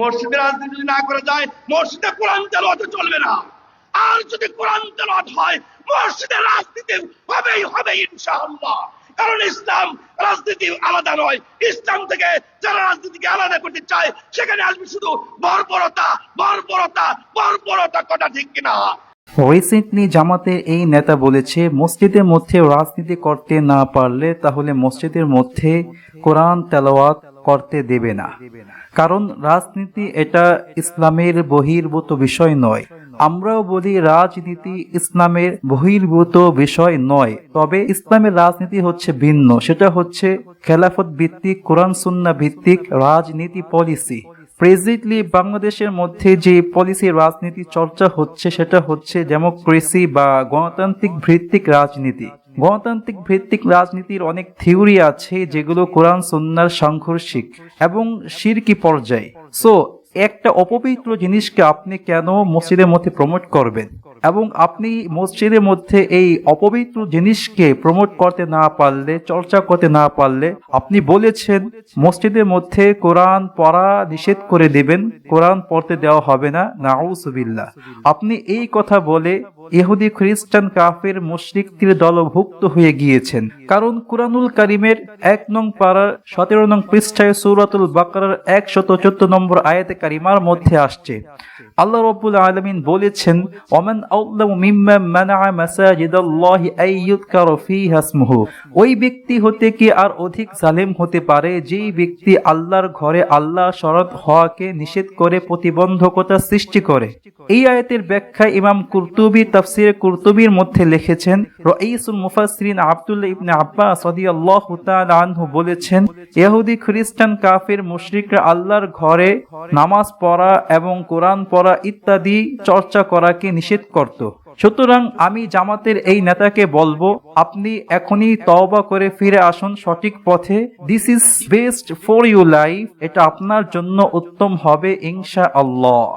মসজিদে রাজনীতি যদি না করে যায়, মসজিদে কোরআন তেলাওয়াত চলবে না। আর যদি কোরআন তেলাওয়াত হয়, মসজিদে রাজনীতি হবেই হবে ইনশাআল্লাহ। কারণ ইসলাম রাজনীতি আলাদা নয়। ইসলাম থেকে যারা রাজনীতিকে আলাদা করতে চায়, সেখানে আসবে শুধু বর্বরতা বর্বরতা বর্বরতা কটা ঠিক কিনা। রিসেন্টলি জামাতের এই নেতা বলেছে, মসজিদের মধ্যে রাজনীতি করতে না পারলে তাহলে মসজিদের মধ্যে কোরআন তেলাওয়াত করতে দেবে না। কারণ রাজনীতি এটা ইসলামের বহির্ভূত বিষয় নয়। আমরাও বলি রাজনীতি ইসলামের বহির্ভূত বিষয় নয়। তবে ইসলামের রাজনীতি হচ্ছে ভিন্ন। সেটা হচ্ছে খেলাফত ভিত্তিক, কোরআন, সুন্না ভিত্তিক রাজনীতি পলিসি। প্রেজেন্টলি বাংলাদেশের মধ্যে যে পলিসি রাজনীতি চর্চা হচ্ছে, সেটা হচ্ছে ডেমোক্রেসি বা গণতান্ত্রিক ভিত্তিক রাজনীতি। গণতান্ত্রিক ভিত্তিক রাজনীতির অনেক থিওরি আছে, যেগুলো কোরআন সন্ন্যার সাংঘর্ষিক এবং শিরকি পর্যায়ে। সো একটা অপবিত্র জিনিসকে আপনি কেন মসজিদের মধ্যে প্রমোট করবেন? এবং আপনি মসজিদের মধ্যে এই অপবিত্র জিনিসকে প্রমোট করতে না পারলে, চর্চা করতে না পারলে, আপনি বলেছেন মসজিদের মধ্যে কোরআন পড়া নিষেধ করে দেবেন, কোরআন পড়তে দেওয়া হবে না নাউসুবিল্লাহ আপনি এই কথা বলে ইহুদি খ্রিস্টান কাফের মুশরিকদের দলভুক্ত হয়ে গিয়েছেন। কারণ কুরআনুল কারিমের এক নং পাড়ার সতেরো নং পৃষ্ঠায় সূরাতুল বাকারার একশত চোদ্দ নম্বর আয়াতে কারিমার মধ্যে আসছে। আল্লাহ রব্বুল আলামিন বলেছেন ওই ব্যক্তি হতে কি আর অধিক জালেম হতে পারে? যেই ব্যক্তি আল্লাহর ঘরে আল্লাহ শরৎ হওয়াকে নিষেধ করে প্রতিবন্ধকতা সৃষ্টি করে। এই আয়াতের ব্যাখ্যা ইমাম কুরতুবী তাফসির কুরতুবীর মধ্যে লিখেছেন রাইসুল মুফাসসিরিন আব্দুল্লাহ ইবনে আব্বাস রাদিয়াল্লাহু তাআলা আনহু বলেছেন, ইহুদি, খ্রিস্টান, কাফির, মুশরিকরা আল্লাহর ঘরে নামাজ পড়া এবং কোরআন পড়া ইত্যাদি চর্চা করাকে নিষেধ করত। সুতরাং আমি জামাতের এই নেতাকে বলব, আপনি এখনই তওবা করে ফিরে আসুন সঠিক পথে। This is best for you life এটা আপনার জন্য উত্তম হবে ইনশা আল্লাহ